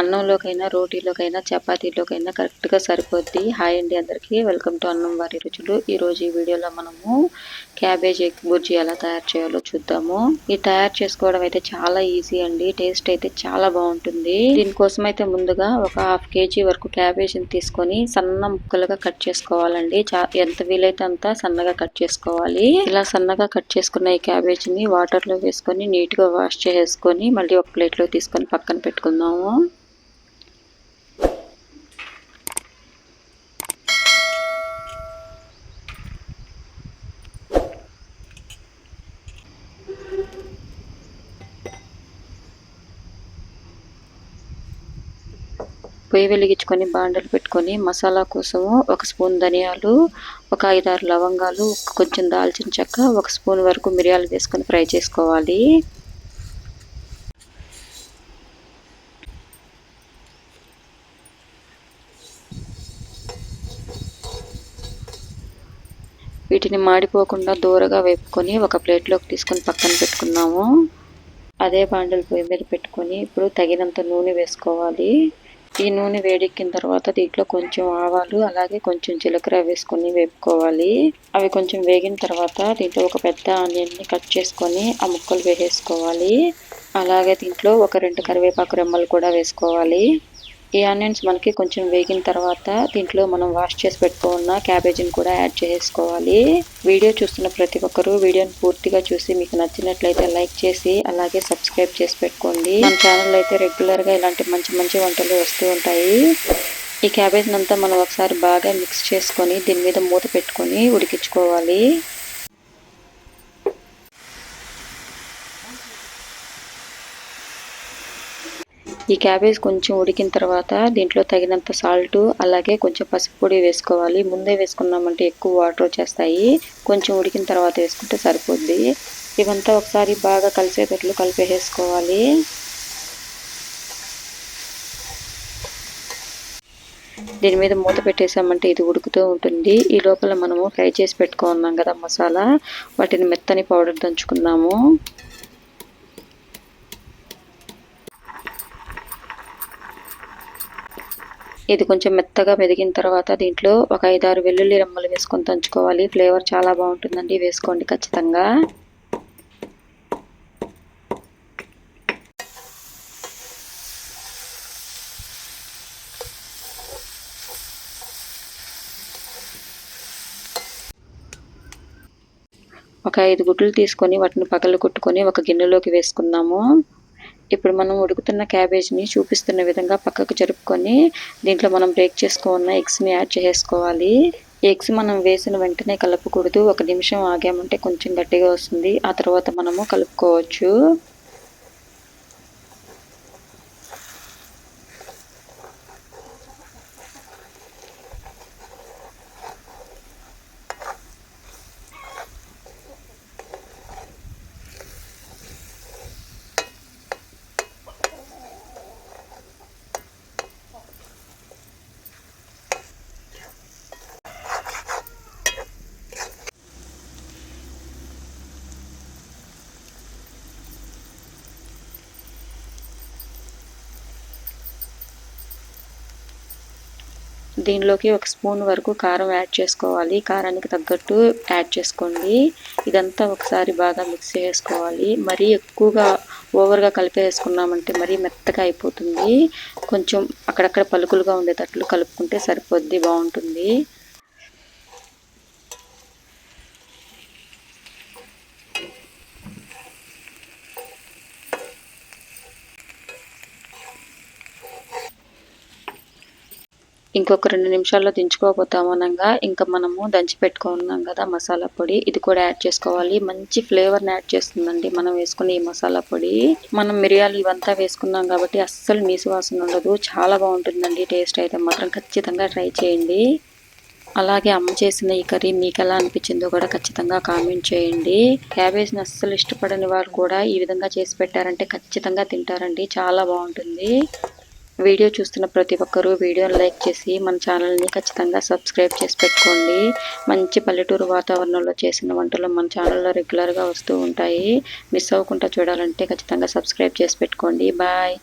అన్నంలోకైనా రోటీలోకైనా చపాతీలోకైనా కరెక్ట్గా సరిపోద్ది. హాయ్ అండి అందరికీ. వెల్కమ్ టు అన్నం వారి రుచులు. ఈరోజు ఈ వీడియోలో మనము క్యాబేజ్ ఎగ్ బుర్జీ ఎలా తయారు చేయాలో చూద్దాము. ఈ తయారు చేసుకోవడం అయితే చాలా ఈజీ అండి. టేస్ట్ అయితే చాలా బాగుంటుంది. దీనికోసం అయితే ముందుగా ఒక హాఫ్ కేజీ వరకు క్యాబేజీని తీసుకొని సన్న ముక్కలుగా కట్ చేసుకోవాలండి. ఎంత వీలైతే అంత సన్నగా కట్ చేసుకోవాలి. ఇలా సన్నగా కట్ చేసుకున్న ఈ క్యాబేజీని వాటర్లో వేసుకొని నీట్గా వాష్ చేసుకొని మళ్ళీ ఒక ప్లేట్లో తీసుకొని పక్కన పెట్టుకుందాము. పొయ్యి వెలిగించుకొని బాండలు పెట్టుకొని మసాలా కోసము ఒక స్పూన్ ధనియాలు ఒక ఐదారు లవంగాలు కొంచెం దాల్చిన చెక్క ఒక స్పూన్ వరకు మిరియాలు వేసుకొని ఫ్రై చేసుకోవాలి. వీటిని మాడిపోకుండా దూరగా వేపుకొని ఒక ప్లేట్లోకి తీసుకొని పక్కన పెట్టుకున్నాము. అదే బాండలు పొయ్యి మీద పెట్టుకొని ఇప్పుడు తగినంత నూనె వేసుకోవాలి. ఈ నూనె వేడెక్కిన తర్వాత దీంట్లో కొంచెం ఆవాలు అలాగే కొంచెం జీలకర్ర వేసుకొని వేపుకోవాలి. అవి కొంచెం వేగిన తర్వాత దీంట్లో ఒక పెద్ద ఆనియన్ని కట్ చేసుకొని ఆ ముక్కలు వేసేసుకోవాలి. అలాగే దీంట్లో ఒక రెండు కరివేపాకు రెమ్మలు కూడా వేసుకోవాలి. ఈ ఆనియన్స్ మనకి కొంచెం వేగిన తర్వాత దీంట్లో మనం వాష్ చేసి పెట్టుకున్న క్యాబేజీని కూడా యాడ్ చేసుకోవాలి. వీడియో చూస్తున్న ప్రతి ఒక్కరూ వీడియోని పూర్తిగా చూసి మీకు నచ్చినట్లయితే లైక్ చేసి అలాగే సబ్స్క్రైబ్ చేసి పెట్టుకోండి. మన ఛానల్ అయితే రెగ్యులర్గా ఇలాంటి మంచి మంచి వంటలు వస్తూ ఉంటాయి. ఈ క్యాబేజ్ అంతా మనం ఒకసారి బాగా మిక్స్ చేసుకొని దీని మీద మూత పెట్టుకొని ఉడికించుకోవాలి. ఈ క్యాబేజ్ కొంచెం ఉడికిన తర్వాత దీంట్లో తగినంత సాల్ట్ అలాగే కొంచెం పసుపు పొడి వేసుకోవాలి. ముందే వేసుకున్నామంటే ఎక్కువ వాటర్ వచ్చేస్తాయి. కొంచెం ఉడికిన తర్వాత వేసుకుంటే సరిపోద్ది. ఇవంతా ఒకసారి బాగా కలిసేటట్లు కలిపేసుకోవాలి దీని మీద మూత పెట్టేసామంటే ఇది ఉడుకుతూ ఉంటుంది. ఈ లోపల మనము ఫ్రై చేసి పెట్టుకున్నాం కదా మసాలా. వాటిని మెత్తని పౌడర్ దంచుకున్నాము ఇది కొంచెం మెత్తగా మెదిగిన తర్వాత దీంట్లో ఒక ఐదారు వెల్లుల్లి రెమ్మలు వేసుకొని తంచుకోవాలి ఫ్లేవర్ చాలా బాగుంటుందండి వేసుకోండి ఖచ్చితంగా. ఒక ఐదు గుడ్లు తీసుకొని వాటిని పగలు కొట్టుకొని ఒక గిన్నెలోకి వేసుకుందాము. ఇప్పుడు మనం ఉడుకుతున్న క్యాబేజ్ని చూపిస్తున్న విధంగా పక్కకు జరుపుకొని దీంట్లో మనం బ్రేక్ చేసుకున్న ఎగ్స్ని యాడ్ చేసుకోవాలి. ఎగ్స్ మనం వేసిన వెంటనే కలుపుకూడదు. ఒక నిమిషం ఆగామంటే కొంచెం గట్టిగా వస్తుంది. ఆ తర్వాత మనము కలుపుకోవచ్చు. దీనిలోకి ఒక స్పూన్ వరకు కారం యాడ్ చేసుకోవాలి. కారానికి తగ్గట్టు యాడ్ చేసుకోండి. ఇదంతా ఒకసారి బాగా మిక్స్ చేసుకోవాలి. మరీ ఎక్కువగా ఓవర్గా కలిపేసుకున్నామంటే మరీ మెత్తగా అయిపోతుంది. కొంచెం అక్కడక్కడ పలుకులుగా ఉండేటట్లు కలుపుకుంటే సరిపోద్ది బాగుంటుంది. ఇంకొక రెండు నిమిషాల్లో దించుకోబోతాము అనగా ఇంకా మనము దంచి పెట్టుకున్నాం కదా మసాలా పొడి. ఇది కూడా యాడ్ చేసుకోవాలి. మంచి ఫ్లేవర్ని యాడ్ చేస్తుందండి మనం వేసుకునే ఈ మసాలా పొడి. మనం మిరియాలు ఇవంతా వేసుకున్నాం కాబట్టి అస్సలు నీసు వాసన ఉండదు. చాలా బాగుంటుందండి. టేస్ట్ అయితే మాత్రం ఖచ్చితంగా ట్రై చేయండి. అలాగే అమ్మ చేసిన ఈ కర్రీ మీకు ఎలా అనిపించిందో కూడా ఖచ్చితంగా కామెంట్ చేయండి. క్యాబేజ్ని అస్సలు ఇష్టపడని వారు కూడా ఈ విధంగా చేసి పెట్టారంటే ఖచ్చితంగా తింటారండి. చాలా బాగుంటుంది. వీడియో చూస్తున్న ప్రతి ఒక్కరూ వీడియోని లైక్ చేసి మన ఛానల్ని ఖచ్చితంగా సబ్స్క్రైబ్ చేసి పెట్టుకోండి. మంచి పల్లెటూరు వాతావరణంలో చేసిన వంటలు మన ఛానల్లో రెగ్యులర్గా వస్తూ ఉంటాయి. మిస్ అవ్వకుండా చూడాలంటే ఖచ్చితంగా సబ్స్క్రైబ్ చేసి పెట్టుకోండి. బాయ్.